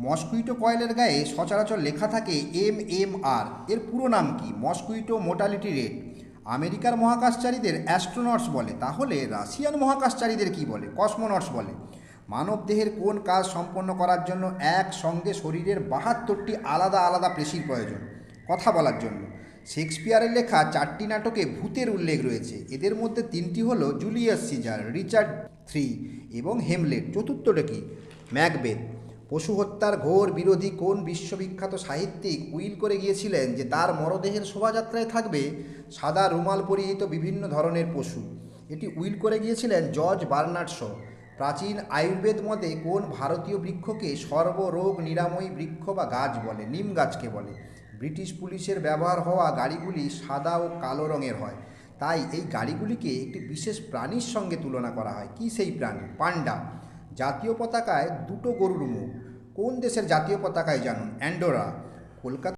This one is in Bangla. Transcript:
মসকুইটো কয়েলের গায়ে সচরাচর লেখা থাকে এম এম আর। এর পুরো নাম কি? Mosquito mortality rate. আমেরিকার মহাকাশচারীদের অ্যাস্ট্রোনটস বলে। তাহলে রাশিয়ান মহাকাশচারীদের কি বলে? কসমোনটস বলে। মানবদেহের কোন কাজ সম্পন্ন করার জন্য একসঙ্গে শরীরের বাহাত্তরটি আলাদা আলাদা পেশির প্রয়োজন? কথা বলার জন্য। শেক্সপিয়ারের লেখা চারটি নাটকে ভূতের উল্লেখ রয়েছে। এদের মধ্যে তিনটি হলো জুলিয়াস সিজার, রিচার্ড থ্রি এবং হেমলেট। চতুর্থটা কি? ম্যাকবেথ। পশু হত্যার ঘোর বিরোধী কোন বিশ্ববিখ্যাত সাহিত্যিক উইল করে গিয়েছিলেন যে তার মরদেহের শোভাযাত্রায় থাকবে সাদা রুমাল পরিহিত বিভিন্ন ধরনের পশু? এটি উইল করে গিয়েছিলেন জর্জ বার্নার্ড শ। প্রাচীন আয়ুর্বেদ মতে কোন ভারতীয় বৃক্ষকে সর্বরোগ নিরাময়ী বৃক্ষ বা গাছ বলে, নিম গাছকে বলে? ব্রিটিশ পুলিশের ব্যবহার হওয়া গাড়িগুলি সাদা ও কালো রঙের হয়। তাই এই গাড়িগুলিকে একটি বিশেষ প্রাণীর সঙ্গে তুলনা করা হয়। কি সেই প্রাণী? পান্ডা। জাতীয় পতাকায় দুটো গরুর মুখ। কোন দেশের জাতীয় পতাকায় জানুন? অ্যান্ডোরা কলকাতা